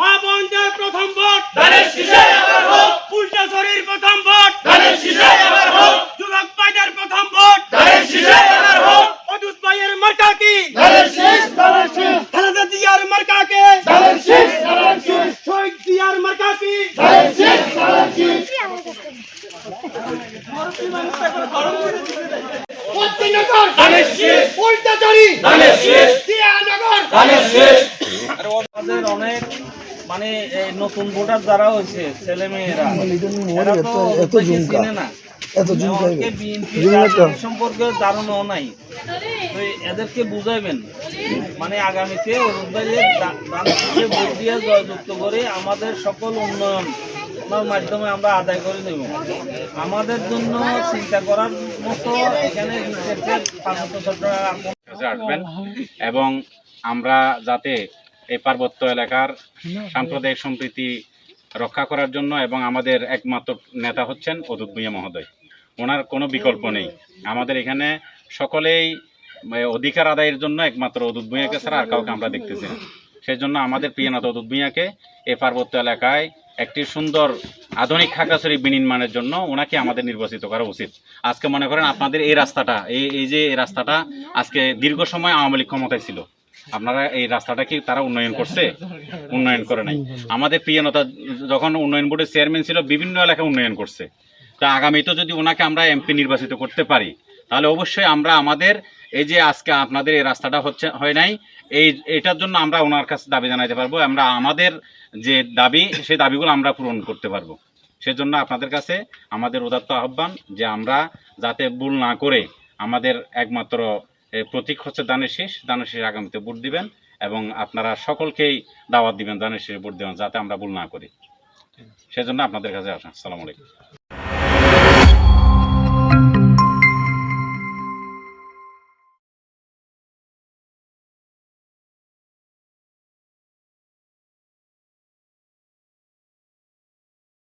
মা বোনদের প্রথম ভোট আমাদের অনেক মানে এই নতুন ভোটার যারা হয়েছে ছেলে মেয়েরা এত চিনে না অনেকে BNP রাজনীতি সম্পর্কে ধারণাও নাই। তো এদেরকে বুঝাইবেন। মানে আগামীতে অরুণবাইয়ের ভোট দিয়ে জয়যুক্ত করে আমাদের সকল উন্নয়ন মাধ্যমে আমরা আদায় করে নেব। আমাদের জন্য চিন্তা করার মতো এখানে আসবেন এবং আমরা যাতে এই পার্বত্য এলাকার সাম্প্রদায়িক সম্প্রীতি রক্ষা করার জন্য এবং আমাদের একমাত্র নেতা হচ্ছেন অদূত ভূঁইয়া মহোদয়। ওনার কোনো বিকল্প নেই। আমাদের এখানে সকলেই অধিকার আদায়ের জন্য একমাত্র অদূত ভূঁইয়াকে ছাড়া আর কাউকে আমরা দেখতেছি সেই জন্য আমাদের প্রিয় নেতা অদূত ভূঁইয়াকে এই পার্বত্য এলাকায় একটি সুন্দর আধুনিক খাগড়াছড়ি বিনির্মাণের জন্য ওনাকে আমাদের নির্বাচিত করা উচিত। আজকে মনে করেন আপনাদের এই রাস্তাটা, এই এই যে এই রাস্তাটা আজকে দীর্ঘ সময় আওয়ামী লীগ ক্ষমতায় ছিল। আপনারা এই রাস্তাটা কি তারা উন্নয়ন করছে? উন্নয়ন করে নাই। আমাদের প্রিয় নেতা যখন উন্নয়ন বোর্ডের চেয়ারম্যান ছিল, বিভিন্ন এলাকায় উন্নয়ন করছে। তা আগামীতে যদি ওনাকে আমরা এমপি নির্বাচিত করতে পারি, তাহলে অবশ্যই আমরা আমাদের এই যে আজকে আপনাদের এই রাস্তাটা হচ্ছে, হয় নাই, এই, এটার জন্য আমরা ওনার কাছে দাবি জানাতে পারব। আমরা আমাদের যে দাবি, সেই দাবিগুলো আমরা পূরণ করতে পারব। সেজন্য আপনাদের কাছে আমাদের উদাত্ত আহ্বান যে আমরা যাতে ভুল না করে আমাদের একমাত্র প্রতীক হচ্ছে দানের শীষ দানের শীষ আগামীতে ভোট দিবেন এবং আপনারা সকলকেই দাওয়াত দিবেন দানের শীষে ভোট দেবেন যাতে আমরা ভুল না করি। সেজন্য আপনাদের কাছে আসা। আসসালামু আলাইকুম।